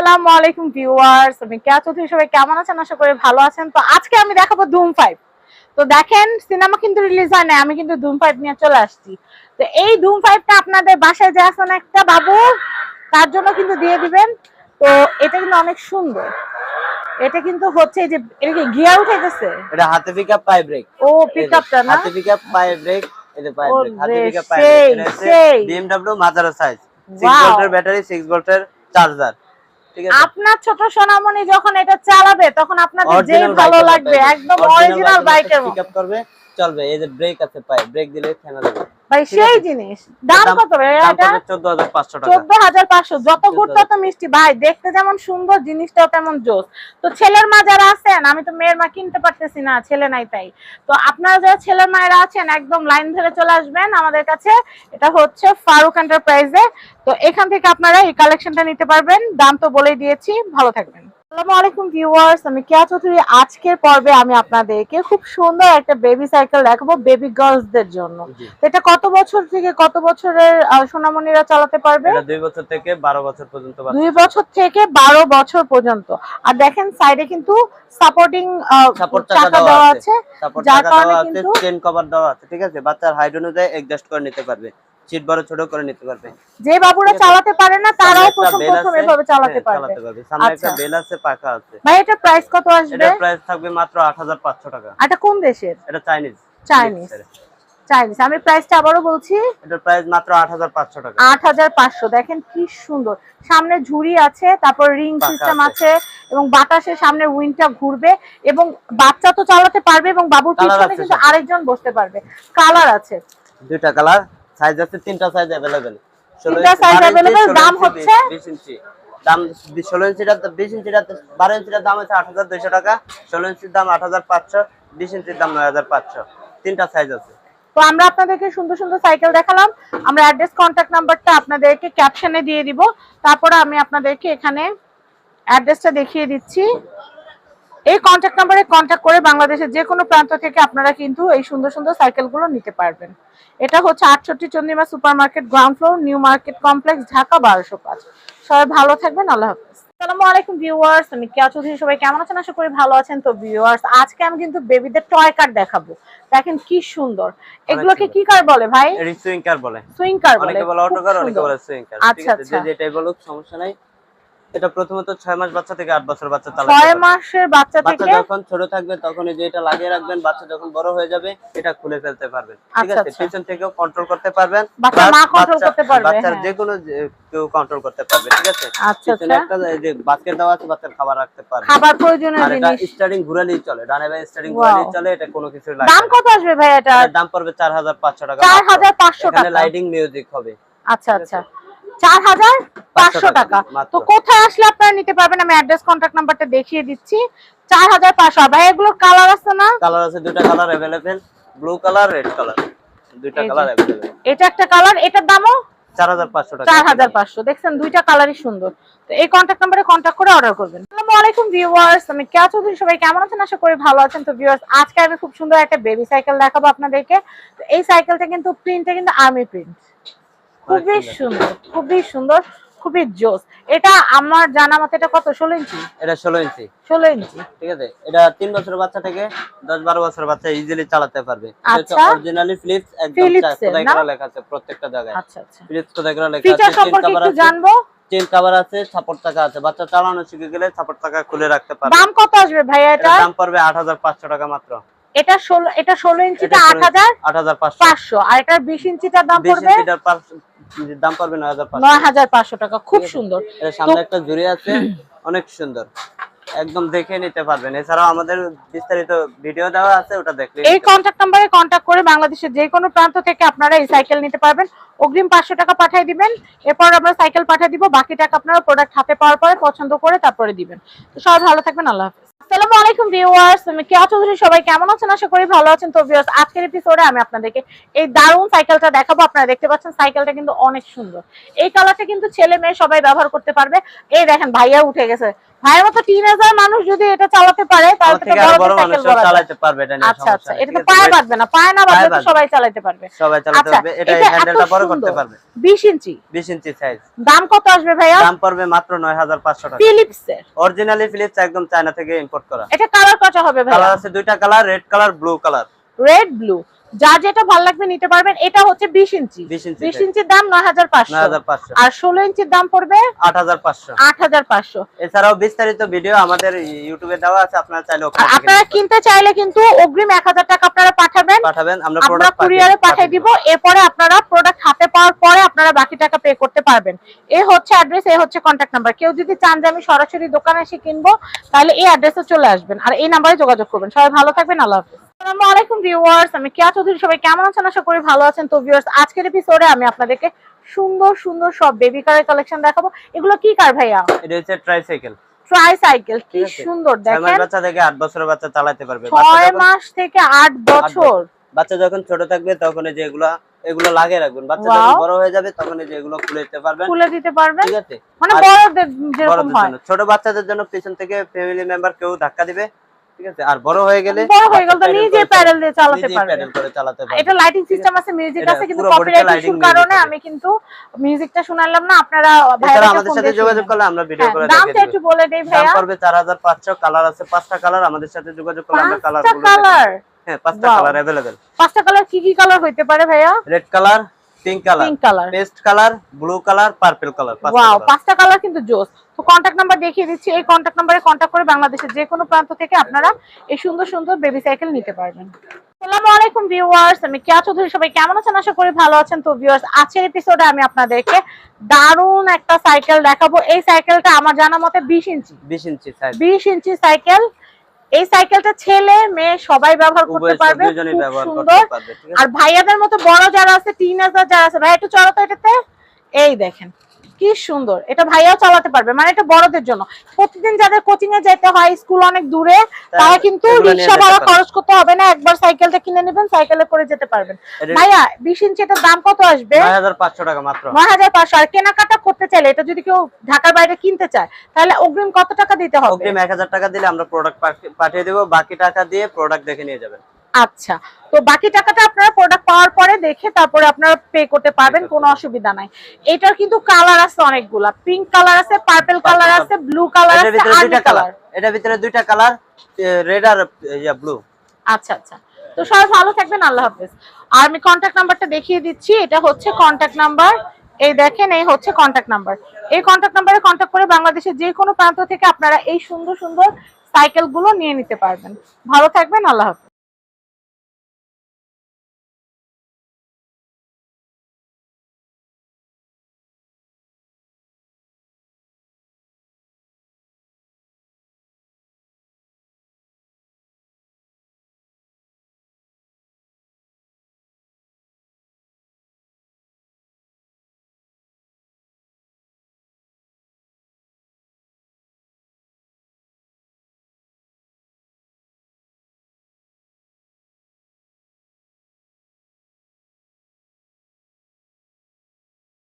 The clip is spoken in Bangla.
আসসালামু আলাইকুম ভিউয়ার্স আমি কেয়া চৌধুরী সবাই কেমন আছেন? আশা করি ভালো আছেন। তো আজকে আমি দেখাবো ধুম ফাইভ তো দেখেন সিনেমা কিন্তু রিলিজ হয় না আমি কিন্তু ধুম ফাইভ নিয়ে চলে আসছি। তো এই ধুম ফাইভটা আপনাদের বাসায় যে আসেন একটা বাবু তার জন্য কিন্তু দিয়ে দিবেন। তো এটা কিন্তু অনেক সুন্দর। এটা কিন্তু হচ্ছে যে এটা কি গিয়ার উঠাইতেছে? এটা হাতে পিকআপ পাই ব্রেক ও পিকআপটা না? হাতে পিকআপ পাই ব্রেক যে পাই ব্রেক হাতে পিকআপ পাই ব্রেক এটা। বিএমডব্লিউ মাজারো সাইজ 6 ভোল্টের ব্যাটারি 6 ভোল্টের চার্জার আপনার ছোট সোনামণি যখন এটা চালাবে তখন আপনাদের যে ভালো লাগবে। একদম অরিজিনাল বাইকের মতো। পিকআপ করবে। চলবে এই যে ব্রেক আছে পায় ব্রেক দিলে থেমে যাবে। ভাই সেই জিনিস। দাম কত ভাই? এটা 14500 টাকা। চোদ্দ হাজার পাঁচশো। যত গুড় 14,500 তত মিষ্টি। ভাই দেখতে যেমন সুন্দর জিনিসটাও তেমন জোস। তো ছেলের মা যারা আছেন আমি তো মেয়ের মা কিনতে পারতেছি না ছেলে নাই তাই। তো আপনারা যারা ছেলের মায়েরা আছেন একদম লাইন ধরে চলে আসবেন আমাদের কাছে। এটা হচ্ছে ফারুক এন্টারপ্রাইজে। তো এখান থেকে আপনারা এই কালেকশনটা নিতে পারবেন। দাম তো বলেই দিয়েছি। ভালো থাকবেন। আসসালামু আলাইকুম ভিউয়ার্স আমি কেয়া চৌধুরী। আজকের পর্বে আমি আপনাদেরকে খুব সুন্দর একটা বেবি সাইকেল দেখাবো বেবি গার্লসদের জন্য। এটা কত বছর থেকে কত বছরের সোনামণিরা চালাতে পারবে? 2 বছর থেকে 12 বছর পর্যন্ত দুই বছর থেকে বারো বছর পর্যন্ত। আর দেখেন সাইডে কিন্তু সাপোর্টিং চাকা দেওয়া আছে। যার কারণে কিন্তু- চেন কভার দেওয়া আছে ঠিক আছে? বাচ্চার হাইট অনুযায়ী অ্যাডজাস্ট করে নিতে পারবে। সিট বড় ছোট করে নিতে পারবে। যে বাবুরা চালাতে পারে না তারাও প্রথম প্রথম এভাবে চালাতে হ্যাঁ, পারবে চালাতে পারবে। সামনে একটা আচ্ছা। বেল আছে পাখা আছে। ভাই এটা প্রাইস কত আসবে? এটার প্রাইস থাকবে মাত্র 8500 টাকা। এটা কোন দেশের? এটা চাইনিজ চাইনিজ চাইনিজ আমি প্রাইসটা আবারও বলছি। এটার প্রাইস মাত্র 8500 টাকা। আট হাজার পাঁচশো। দেখেন কি সুন্দর। সামনে ঝুড়ি আছে তারপর রিং সিস্টেম আছে। আছে এবং বাতাসে সামনে উইন্ডটা ঘুরবে এবং বাচ্চা তো চালাতে পারবে এবং বাবুর পিছনে কিন্তু আরেকজন বসতে পারবে। কালার আছে। দুইটা কালার সাইজ আছে তিনটা সাইজ अवेलेबल তিনটা size available, দাম হচ্ছে? 20 ইঞ্চি দাম 16 ইঞ্চিটা 20 ইঞ্চিটা 12 ইঞ্চিটার দাম হচ্ছে 8200 টাকা 16 ইঞ্চির দাম 8500 20 ইঞ্চির দাম 9500 তিনটা সাইজ আছে তো আমরা আপনাদেরকে সুন্দর সুন্দর সাইকেল দেখালাম আমরা অ্যাড্রেস কন্ট্যাক্ট নাম্বারটা আপনাদেরকে ক্যাপশনে দিয়ে দিব তারপরে আমি আপনাদেরকে এখানে অ্যাড্রেসটা দেখিয়ে দিচ্ছি এই কন্ট্যাক্ট নাম্বারে কন্ট্যাক্ট করে বাংলাদেশের যে কোনো প্রান্ত থেকে আপনারা কিন্তু এই সুন্দর সুন্দর সাইকেলগুলো নিতে পারবেন। এটা হচ্ছে আটষট্টি Chandrima super market ground floor new market complex Dhaka বারোশো পাঁচ। সবাই ভালো থাকবেন আল্লাহ হাফিজ। আসসালামু আলাইকুম ভিউয়ার্স আমি কেয়া চৌধুরী সবাই কেমন আছেন? আশা করি ভালো আছেন। তো ভিউয়ার্স আজকে আমি কিন্তু বেবিদের টয় কার দেখাবো। দেখেন কি সুন্দর। এগুলোকে কি কার বলে ভাই? সুইং কার বলে। সুইং কার বলে। অনেকে বলে অটো কার অনেকে বলে সুইং কার আচ্ছা, আচ্ছা। যেটাই বলুক সমস্যা নাই। এটা প্রথমত 6 মাস বাচ্চা থেকে 8 বছর বাচ্চা চালাতে ছয় মাসের বাচ্চা বাচ্চা থেকে যখন ছোট থাকবে তখন এই যে এটা লাগিয়ে রাখবেন বাচ্চা যখন বড় হয়ে যাবে এটা খুলে ফেলতে পারবেন। ঠিক আচ্ছা, আছে? আচ্ছা। পিছন থেকেও কন্ট্রোল করতে পারবেন। বাচ্চা মা control করতে পারবে, বাচ্চার হ্যাঁ। যে কোনো কেউ কন্ট্রোল করতে পারবে ঠিক আছে? আচ্ছা, পিছনে। একটা যে বাস্কেট দেওয়া আছে বাচ্চার খাবার রাখতে পারবে। খাবার প্রয়োজনীয় আর এটা জিনিস। স্টারিং ঘুরালেই চলে ডানে বাই স্টারিং Wow. ঘুরালেই চলে এটা কোনো কিছু লাগে দাম কত আসবে ভাই এটা? দাম পড়বে 4500 টাকা চার মাত্র। হাজার পাঁচশো এখানে টাকা। লাইটিং মিউজিক হবে। আচ্ছা আচ্ছা। চার হাজার পাঁচশো টাকা তো কোথায় আসলে আপনারা নিতে পারবেন? আমি অ্যাড্রেস কন্ট্যাক্ট নাম্বারটা দেখিয়ে দিচ্ছি। চার হাজার পাঁচশো। ভাই এগুলো কালার আছে না? কালার আছে দুটা colour available blue colour red colour দুইটা কালার অ্যাভেলেবেল এটা একটা কালার এটার দামও চার হাজার পাঁচশো টাকা। চার হাজার পাঁচশো। দেখছেন দুইটা কালারই সুন্দর। তো এই কন্ট্যাক্ট নাম্বারে কন্ট্যাক্ট করে অর্ডার করবেন। আসসালামু আলাইকুম ভিউয়ার্স আমি কেয়া চৌধুরী সবাই কেমন আছেন? আশা করি ভালো আছেন। তো ভিউয়ার্স আজকে আমি খুব সুন্দর একটা বেবি সাইকেল দেখাবো আপনাদেরকে। তো এই সাইকেলটা কিন্তু প্রিন্টটা কিন্তু আর্মি প্রিন্ট খুবই সুন্দর। খুবই সুন্দর খুবই জোস। এটা আমার জানা মতে এটা কত? ষোলো ইঞ্চি? এটা 16 ইঞ্চি। ষোলো ইঞ্চি। ঠিক আছে? এটা 3 বছরের বাচ্চা থেকে দশ বারো বছর বাচ্চা ইজিলি চালাতে পারবে। অরিজিনালি ফিলিপস একদম Philips এর, খোদাই না? করা লেখা আছে? প্রত্যেকটা জায়গায়। আচ্ছা আচ্ছা। ফিলিপস খোদাই করা লেখা আছে? সম্পর্কে একটু জানব? চেন কভার আছে সাপোর্ট চাকা আছে। বাচ্চা চালানো শিখে গেলে সাপোর্ট চাকা খুলে রাখতে পারবে। দাম কত আসবে ভাইয়া এটা দাম পড়বে 8500 টাকা মাত্র। এটা ষোলো এটা ষোলো ইঞ্চিটা আট হাজার পাঁচশো। আর এটা বিশ ইঞ্চিটার দাম পড়বে দাম পড়বে নয় হাজার পাঁচশো। টাকা। খুব সুন্দর। সামনে একটা জুড়ি আছে অনেক সুন্দর। একদম দেখে নিতে পারবেন। এছাড়াও আমাদের বিস্তারিত ভিডিও দেওয়া আছে ওটা দেখলে এই নাম্বারে কন্ট্যাক্ট করে বাংলাদেশের যে কোনো প্রান্ত থেকে আপনারা এই সাইকেল নিতে পারবেন। অগ্রিম পাঁচশো টাকা পাঠিয়ে দিবেন। এরপর আমরা সাইকেল পাঠিয়ে দিব। বাকি টাকা আপনারা প্রোডাক্ট হাতে পাওয়ার পরে পছন্দ করে তারপরে দিবেন। তো সবাই ভালো থাকবেন। আল্লাহ হাফিজ। আসসালামু আলাইকুম ভিউয়ার্স, আমি কেয়া চৌধুরী, সবাই কেমন আছেন? আশা করি ভালো আছেন। তো ভিউয়ার্স, আজকের এপিসোডে আমি আপনাদেরকে এই দারুণ সাইকেলটা দেখাবো। আপনারা দেখতে পাচ্ছেন সাইকেলটা কিন্তু অনেক সুন্দর। এই কালারটা কিন্তু ছেলে মেয়ে সবাই ব্যবহার করতে পারবে। এই দেখেন, ভাইয়া উঠে গেছে। ভাইয়ের মতো মানুষ যদি এটা চালাতে পারে তাহলে তো থেকে বড় সাইকেল চালাতে পারবে এটা নিয়ে আচ্ছা আচ্ছা এটা তো পায়ে বাঁধবে না পায়ে না বাঁধবে। সবাই চালাতে পারবে। সবাই চালাতে আচ্ছা পারবে এটা হ্যান্ডেলটা বড় করতে পারবে। 20 ইঞ্চি? 20 ইঞ্চি সাইজ দাম কত আসবে ভাইয়া? দাম পড়বে মাত্র 9500 টাকা। ফিলিপস এর অরিজিনালি ফিলিপস একদম চায়না থেকে ইম্পোর্ট করা। এটা কালার কত হবে ভাইয়া? কালার আছে দুইটা colour red colour blue colour red blue যা যেটা ভালো লাগবে নিতে পারবেন এটা হচ্ছে 20 ইঞ্চি। বিশ ইঞ্চির দাম 9500 9500 আর 16 ইঞ্চির দাম পড়বে 8500 8500 এছাড়াও বিস্তারিত ভিডিও আমাদের ইউটিউবে দেওয়া আছে আপনারা চাইলে আপনারা কিনতে চাইলে কিন্তু অগ্রিম 1000 টাকা আপনারা পাঠাবেন। পাঠাবেন আমরা আমরা কুরিয়ারে পাঠিয়ে দিব। এরপরে আপনারা প্রোডাক্ট হাতে পাওয়ার পরে আপনারা বাকি টাকা পে করতে পারবেন। এ হচ্ছে অ্যাড্রেস এ হচ্ছে কন্ট্যাক্ট নাম্বার কেউ যদি চান যে আমি সরাসরি দোকানে এসে কিনবো তাহলে এই অ্যাড্রেসে চলে আসবেন। আর এই নাম্বারে যোগাযোগ করবেন। সবাই ভালো থাকবেন আল্লাহ হাফেজ। আসসালামু আলাইকুম ভিউয়ার্স আমি কেয়া চৌধুরী সবাই কেমন আছেন? আশা করি ভালো আছেন। তো ভিউয়ার্স আজকের এপিসোডে আমি আপনাদেরকে সুন্দর সুন্দর সব বেবি কারের কালেকশন দেখাবো। এগুলো কি কার ভাইয়া? এটা হচ্ছে ট্রাইসাইকেল ট্রাই কি সুন্দর দেখেন। বাচ্চা থেকে আট বছরের বাচ্চা চালাতে পারবে। বাচ্চা যখন- মাস থেকে আট বছর। বাচ্চা যখন ছোট থাকবে তখন যে এগুলা এগুলো লাগে রাখবেন। বাচ্চা যখন বড় হয়ে যাবে তখন এই যে এগুলো খুলে দিতে পারবেন। খুলে দিতে পারবেন। ঠিক আছে। মানে আর বড়দের যেরকম হয়। ছোট বাচ্চাদের জন্য পিছন থেকে ফ্যামিলি মেম্বার কেউ ধাক্কা দিবে। ঠিক আছে আর বড় হয়ে গেলে বড় হয়ে গেল তো বাচ্চা নিজে pedal প্যাডেল দিয়ে চালাতে নিজেই পারবে pedal করে চালাতে পারবে এটা লাইটিং সিস্টেম আছে মিউজিক এটা আছে কিন্তু পুরো bodyটা কপিরাইট lighting ইস্যুর music কারণে হবে। আমি কিন্তু মিউজিকটা শোনালাম না আপনারা এছাড়া ভাইয়াকে আমাদের ফোন সাথে দিয়ে যোগাযোগ শুনে করলে আমরা ভিডিও নেন। করে হ্যাঁ, দামটা দেখিয়ে একটু দেব বলে দেই দাম ভাইয়া পড়বে 4500 কালার আছে পাঁচটা কালার আমাদের সাথে যোগাযোগ করলে আমরা কালার পাঁচটা কালার হ্যাঁ পাঁচটা Wow. কালার अवेलेबल পাঁচটা কালার কি কি কালার হইতে পারে ভাইয়া red colour pink colour pink colour paste colour blue colour purple colour wow পাঁচটা কালার কিন্তু জোস তো কন্টাক্ট নাম্বার দেখিয়ে দিচ্ছি। এই কন্টাক্ট নাম্বারে কন্টাক্ট করে বাংলাদেশের যে কোনো প্রান্ত থেকে আপনারা এই সুন্দর সুন্দর বেবি সাইকেল নিতে পারবেন। আসসালামু আলাইকুম ভিউয়ার্স আমি কেয়া চৌধুরী। সবাই কেমন আছেন? আশা করি ভালো আছেন। তো ভিউয়ার্স আজকের এপিসোডে আমি আপনাদেরকে দারুণ একটা সাইকেল দেখাবো। এই সাইকেলটা আমার জানা মতে বিশ ইঞ্চি। 20 ইঞ্চি সাইজ বিশ ইঞ্চি সাইকেল এই সাইকেলটা ছেলে মেয়ে সবাই ব্যবহার করতে পারবে। খুব সুন্দর। আর ভাইয়াদের মতো বড় যারা আছে টিনেজার যারা আছে ভাই একটু চলো তো এটাতে। এই দেখেন। কি সুন্দর। এটা ভাইয়াও চালাতে পারবে মানে এটা বড়দের জন্য। প্রতিদিন যাদের কোচিং এ যেতে হয় স্কুল অনেক দূরে তারা কিন্তু রিক্সা ভাড়া খরচ করতে হবে না একবার সাইকেলটা কিনে নেবেন সাইকেলে করে যেতে পারবেন। ভাইয়া বিশ ইঞ্চি এটার দাম কত আসবে? 9500 টাকা মাত্র। নয় হাজার পাঁচশো। আর কেনাকাটা করতে চাইলে এটা যদি কেউ ঢাকার বাইরে কিনতে চায় তাহলে অগ্রিম কত টাকা দিতে হবে? অগ্রিম 1000 টাকা দিলে আমরা প্রোডাক্ট পাঠিয়ে দেবো বাকি টাকা দিয়ে প্রোডাক্ট দেখে নিয়ে যাবেন। আচ্ছা তো বাকি টাকাটা আপনারা প্রোডাক্ট পাওয়ার পরে দেখে তারপরে আপনারা পে করতে পারবেন কোনো অসুবিধা নাই। এটার কিন্তু কালার আছে অনেকগুলা। পিঙ্ক কালার আছে পার্পল কালার আছে ব্লু কালার আছে দুইটা কালার এটার ভিতরে দুইটা কালার রেড আর ব্লু আচ্ছা আচ্ছা। তো সবাই ভালো থাকবেন আল্লাহ হাফেজ। আর আমি কন্ট্যাক্ট নাম্বারটা দেখিয়ে দিচ্ছি এটা হচ্ছে কন্ট্যাক্ট নাম্বার এই দেখেন এই হচ্ছে কন্ট্যাক্ট নাম্বার এই কন্ট্যাক্ট নাম্বারে কন্ট্যাক্ট করে বাংলাদেশের যে কোনো প্রান্ত থেকে আপনারা এই সুন্দর সুন্দর সাইকেলগুলো নিয়ে নিতে পারবেন। ভালো থাকবেন আল্লাহ হাফেজ।